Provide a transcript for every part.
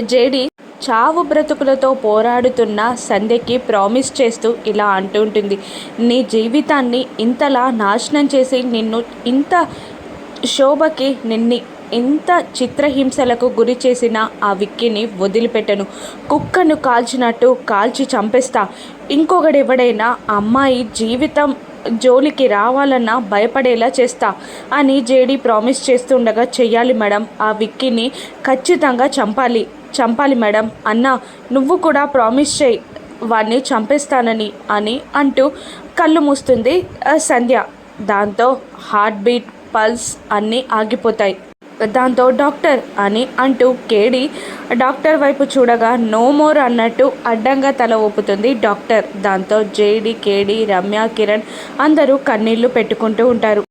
JD చావు బ్రతుకులతో పోరాడుతున్న సంధ్యకి promise చేస్తూ ఇలా అంటుంటుంది నీ జీవితాన్ని ఇంతలా నాశనం చేసి నిన్ను ఇంత శోభకి నిన్ని ఇంత చిత్రహింసలకు గురి చేసిన ఆ విక్కిని వదిలిపెట్టను. కుక్కను కాల్చినట్టు కాల్చి చంపేస్తా. ఇంకొకడెవడైనా అమ్మాయి జీవితం జోలికి రావాలన్నా భయపడేలా చేస్తా అని జేడీ ప్రామిస్ చేస్తుండగా చెయ్యాలి మేడం. ఆ విక్కీని ఖచ్చితంగా చంపాలి చంపాలి మేడం. అన్నా నువ్వు కూడా ప్రామిస్ చేయి వాడిని చంపేస్తానని అని అంటూ కళ్ళు మూస్తుంది సంధ్య. దాంతో హార్ట్ బీట్ పల్స్ అన్నీ ఆగిపోతాయి. దాంతో డాక్టర్ అని అంటూ కేడి డాక్టర్ వైపు చూడగా నో మోర్ అన్నట్టు అడ్డంగా తల ఊపుతుంది డాక్టర్. దాంతో జేడి కేడి రమ్య కిరణ్ అందరూ కన్నీళ్ళు పెట్టుకుంటూ ఉంటారు.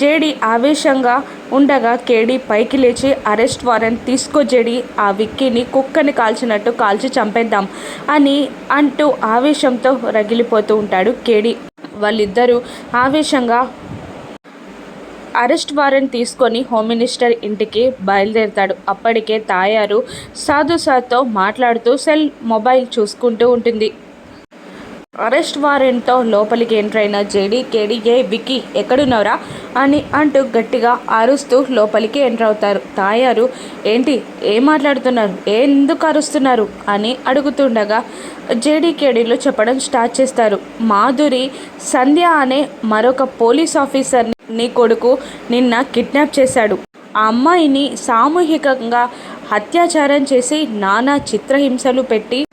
జేడి ఆవేశంగా ఉండగా కేడి పైకి లేచి అరెస్ట్ వారెంట్ తీసుకో జేడి ఆ విక్కీని కుక్కని కాల్చినట్టు కాల్చి చంపేద్దాం అని అంటూ ఆవేశంతో రగిలిపోతూ ఉంటాడు కేడి. వాళ్ళిద్దరూ ఆవేశంగా అరెస్ట్ వారెంట్ తీసుకొని హోమ్ మినిస్టర్ ఇంటికి బయలుదేరుతాడు. అప్పటికే తాయారు సాధు సార్తో మాట్లాడుతూ సెల్ మొబైల్ చూసుకుంటూ ఉంటుంది. అరెస్ట్ వారెంట్తో లోపలికి ఎంటర్ అయిన జేడీ కేడీ ఏ విక్కీ ఎక్కడున్నారా అని అంటూ గట్టిగా అరుస్తూ లోపలికి ఎంటర్ అవుతారు. తాయారు ఏంటి? ఏం మాట్లాడుతున్నారు? ఎందుకు అరుస్తున్నారు? అని అడుగుతుండగా జేడీ కేడీలు చెప్పడం స్టార్ట్ చేస్తారు. మాధురి సంధ్య అనే మరొక పోలీస్ ఆఫీసర్ని నీ కొడుకు నిన్న కిడ్నాప్ చేశాడు. ఆ అమ్మాయిని సామూహికంగా అత్యాచారం చేసి నానా చిత్రహింసలు పెట్టి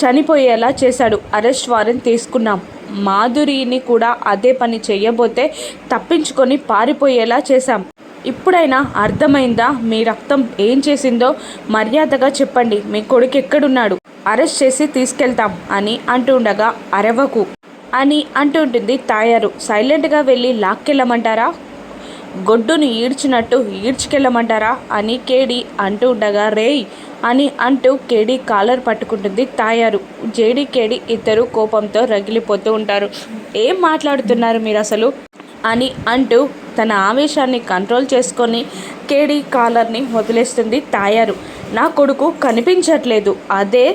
చనిపోయేలా చేశాడు. అరెస్ట్ వారెంట్ తీసుకున్నాం. మాధురిని కూడా అదే పని చేయబోతే తప్పించుకొని పారిపోయేలా చేశాం. ఇప్పుడైనా అర్థమైందా? మీ రక్తం ఏం చేసిందో మర్యాదగా చెప్పండి. మీ కొడుకు ఎక్కడున్నాడు? అరెస్ట్ చేసి తీసుకెళ్తాం అని అంటుండగా అరవకు. అని అంటుంటుంది తాయారు. సైలెంట్గా వెళ్ళి లాక్కెళ్ళమంటారా? గొడ్డును ఈడ్చినట్టు ఈడ్చుకెళ్ళమంటారా? అని కేడి అంటూ ఉండగా రేయ్! అని అంటూ కేడి కాలర్ పట్టుకుంటుంది తాయారు. జేడి కేడి ఇద్దరు కోపంతో రగిలిపోతూ ఉంటారు. ఏం మాట్లాడుతున్నారు మీరు అసలు అని అంటూ తన ఆవేశాన్ని కంట్రోల్ చేసుకొని కేడి కాలర్ని వదిలేస్తుంది తాయారు. నా కొడుకు కనిపించట్లేదు. అదే?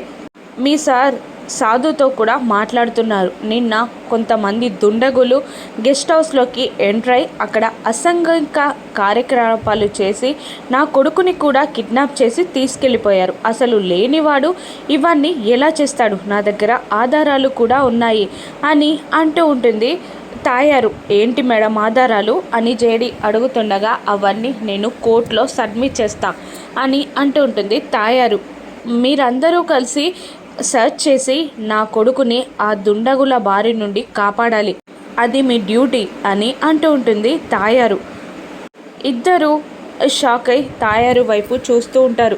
మీ సార్ సాధుతో కూడా మాట్లాడుతున్నారు. నిన్న కొంతమంది దుండగులు గెస్ట్ హౌస్లోకి ఎంటర్ అయి అక్కడ అసంఘిక కార్యకలాపాలు చేసి నా కొడుకుని కూడా కిడ్నాప్ చేసి తీసుకెళ్ళిపోయారు. అసలు లేనివాడు ఇవన్నీ ఎలా చేస్తాడు? నా దగ్గర ఆధారాలు కూడా ఉన్నాయి అని అంటూ ఉంటుంది తాయారు. ఏంటి మేడం ఆధారాలు? అని జేడి అడుగుతుండగా అవన్నీ నేను కోర్టులో సబ్మిట్ చేస్తా అని అంటూ ఉంటుంది తాయారు. మీరందరూ కలిసి సెర్చ్ చేసి నా కొడుకుని ఆ దుండగుల బారి నుండి కాపాడాలి. అది మీ డ్యూటీ అని అంటూ ఉంటుంది తాయారు. ఇద్దరు షాక్ అయి తాయారు వైపు చూస్తూ ఉంటారు.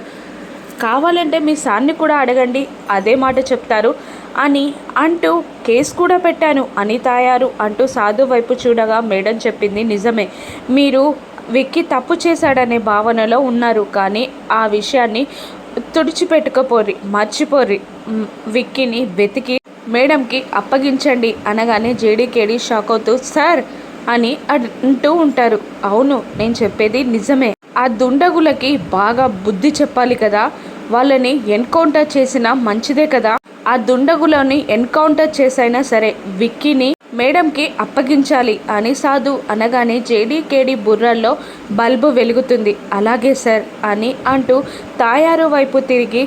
కావాలంటే మీ సార్ని కూడా అడగండి అదే మాట చెప్తారు అని అంటూ కేసు కూడా పెట్టాను అని తాయారు అంటూ సాధు వైపు చూడగా మేడం చెప్పింది నిజమే. మీరు విక్కి తప్పు చేశాడనే భావనలో ఉన్నారు కానీ ఆ విషయాన్ని తుడిచిపెట్టుకోపోర్రి మర్చిపోర్రి. విక్కీని వెతికి మేడంకి అప్పగించండి అనగానే జేడీకేడి షాక్ అవుతూ సార్ అని అంటూ ఉంటారు. అవును నేను చెప్పేది నిజమే. ఆ దుండగులకి బాగా బుద్ధి చెప్పాలి కదా. వాళ్ళని ఎన్కౌంటర్ చేసినా మంచిదే కదా. ఆ దుండగులని ఎన్కౌంటర్ చేసైనా సరే విక్కీని మేడంకి అప్పగించాలి అని సాధు అనగానే జేడీకేడి బుర్రల్లో బల్బు వెలుగుతుంది. అలాగే సార్ అని అంటూ తాయారు వైపు తిరిగి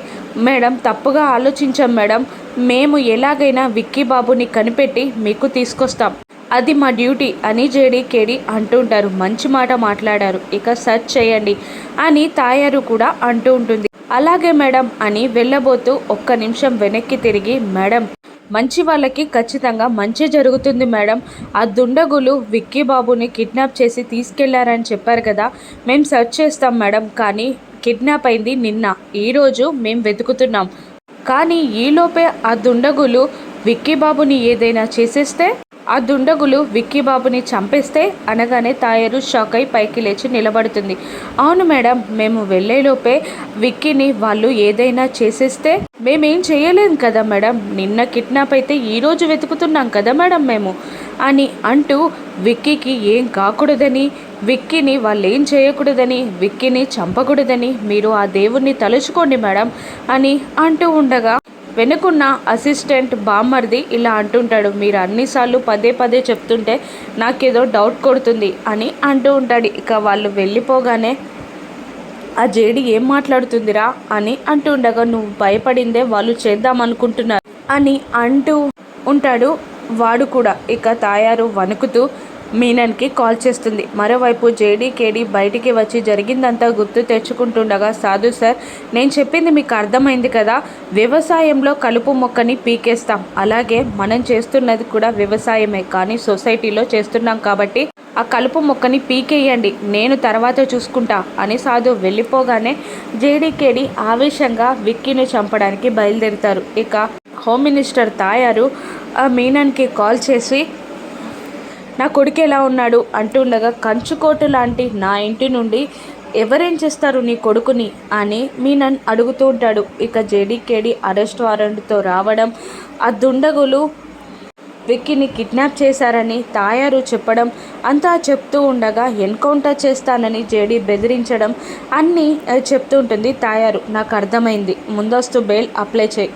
మేడం తప్పుగా ఆలోచించాం మేడం మేము ఎలాగైనా విక్కీ బాబుని కనిపెట్టి మీకు తీసుకొస్తాం. అది మా డ్యూటీ అని జేడికేడి అంటుంటారు. మంచి మాట మాట్లాడారు. ఇక సర్చ్ చేయండి అని తాయారు కూడా అంటూ ఉంటుంది. అలాగే మేడం అని వెళ్ళబోతూ ఒక్క నిమిషం వెనక్కి తిరిగి మేడం మంచి వాళ్ళకి ఖచ్చితంగా మంచి జరుగుతుంది మేడం. ఆ దుండగులు విక్కీ బాబుని కిడ్నాప్ చేసి తీసుకెళ్ళారని చెప్పారు కదా. మేము సెర్చ్ చేస్తాం మేడం. కానీ కిడ్నాప్ అయింది నిన్న. ఈరోజు మేము వెతుకుతున్నాం. కానీ ఈలోపే ఆ దుండగులు విక్కీ బాబుని ఏదైనా చేసేస్తే ఆ దుండగులు విక్కీ బాబుని చంపేస్తే అనగానే తాయారు షాక్ అయి పైకి లేచి నిలబడుతుంది. అవును మేడం మేము వెళ్ళేలోపే విక్కీని వాళ్ళు ఏదైనా చేసేస్తే మేమేం చేయలేం కదా మేడం. నిన్న కిడ్నాప్ అయితే ఈరోజు వెతుకుతున్నాం కదా మేడం మేము అని అంటూ విక్కీకి ఏం కాకూడదని విక్కీని వాళ్ళు ఏం చేయకూడదని విక్కీని చంపకూడదని మీరు ఆ దేవుణ్ణి తలుచుకోండి మేడం అని అంటూ ఉండగా వెనుకున్న అసిస్టెంట్ బామ్మర్ది ఇలా అంటుంటాడు మీరు అన్నిసార్లు పదే పదే చెప్తుంటే నాకేదో డౌట్ కొడుతుంది అని అంటూ ఉంటాడు. ఇక వాళ్ళు వెళ్ళిపోగానే ఆ జేడి ఏం మాట్లాడుతుందిరా? అని అంటూ ఉండగా నువ్వు భయపడిందే వాళ్ళు చేద్దామనుకుంటున్నారు అని అంటూ ఉంటాడు వాడు కూడా. ఇక తాయారు వణుకుతూ మీనన్కి కాల్ చేస్తుంది. మరోవైపు జేడీకేడి బయటికి వచ్చి జరిగిందంతా గుర్తు తెచ్చుకుంటుండగా సాధు సార్ నేను చెప్పింది మీకు అర్థమైంది కదా వ్యవసాయంలో కలుపు మొక్కని పీకేస్తాం. అలాగే మనం చేస్తున్నది కూడా వ్యవసాయమే. కానీ సొసైటీలో చేస్తున్నాం కాబట్టి ఆ కలుపు మొక్కని పీకేయండి. నేను తర్వాత చూసుకుంటా అని సాధు వెళ్ళిపోగానే జేడీకేడి ఆవేశంగా విక్కీని చంపడానికి బయలుదేరుతారు. ఇక హోమ్ మినిస్టర్ తాయారు మీనన్కి కాల్ చేసి నా కొడుకు ఎలా ఉన్నాడు అంటుండగా కంచుకోటు లాంటి నా ఇంటి నుండి ఎవరేం చేస్తారు నీ కొడుకుని? అని మీ నన్ను అడుగుతూ ఉంటాడు. ఇక జేడీకేడి అరెస్ట్ వారెంట్తో రావడం ఆ దుండగులు విక్కీని కిడ్నాప్ చేశారని తాయారు చెప్పడం అంతా చెప్తూ ఉండగా ఎన్కౌంటర్ చేస్తానని జేడీ బెదిరించడం అన్నీ చెప్తూ ఉంటుంది తాయారు. నాకు అర్థమైంది. ముందస్తు బెయిల్ అప్లై చేయి.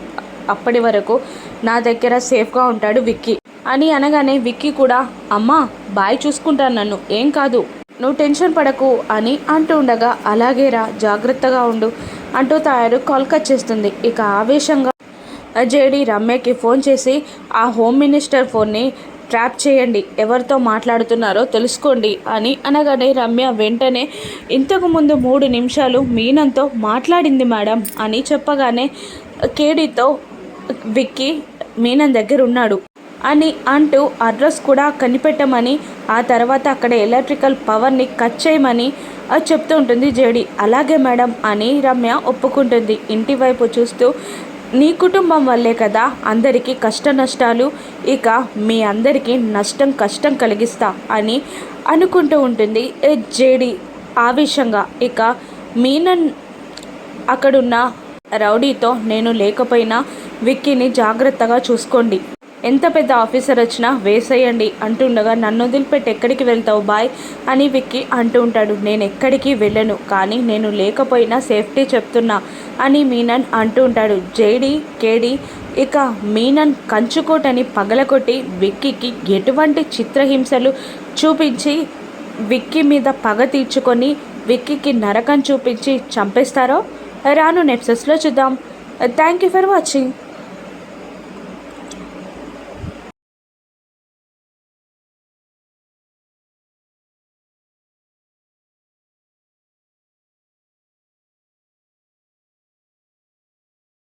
అప్పటి వరకు నా దగ్గర సేఫ్గా ఉంటాడు విక్కీ. అని అనగానే విక్కీ కూడా అమ్మా బాయ్ చూసుకుంటాను నన్ను ఏం కాదు. నువ్వు టెన్షన్ పడకు అని అంటూ ఉండగా అలాగేరా జాగ్రత్తగా ఉండు అంటూ తయారు కాల్ కట్ చేస్తుంది. ఇక ఆవేశంగా జేడి రమ్యకి ఫోన్ చేసి ఆ హోమ్ మినిస్టర్ ఫోన్ని ట్రాప్ చేయండి ఎవరితో మాట్లాడుతున్నారో తెలుసుకోండి అని అనగానే రమ్య వెంటనే ఇంతకుముందు మూడు నిమిషాలు మీనంతో మాట్లాడింది మేడం అని చెప్పగానే కేడీతో విక్కీ మీనన్ దగ్గర ఉన్నాడు అని అంటూ అడ్రస్ కూడా కనిపెట్టమని ఆ తర్వాత అక్కడ ఎలక్ట్రికల్ పవర్ని కట్ చేయమని అది చెప్తూ ఉంటుంది జేడి. అలాగే మేడం అని రమ్య ఒప్పుకుంటుంది. ఇంటి వైపు చూస్తూ నీ కుటుంబం వల్లే కదా అందరికీ కష్ట నష్టాలు ఇక మీ అందరికీ నష్టం కష్టం కలిగిస్తా అని అనుకుంటూ ఉంటుంది జేడి ఆవేశంగా. ఇక మీనన్ అక్కడున్న రౌడీతో నేను లేకపోయినా విక్కీని జాగ్రత్తగా చూసుకోండి. ఎంత పెద్ద ఆఫీసర్ వచ్చినా వేసేయండి అంటుండగా నన్ను వదిలిపెట్టి ఎక్కడికి వెళ్తావు బాయ్? అని విక్కి అంటూ ఉంటాడు. నేను ఎక్కడికి వెళ్ళను కానీ నేను లేకపోయినా సేఫ్టీ చెప్తున్నా అని మీనన్ అంటూ ఉంటాడు. జేడి కేడి ఇక మీనన్ కంచుకోటని పగలకొట్టి విక్కీకి ఎటువంటి చిత్రహింసలు చూపించి విక్కీ మీద పగ తీర్చుకొని విక్కీకి నరకం చూపించి చంపేస్తారో? రాను నెప్సెస్లో చూద్దాం. Thank you for watching.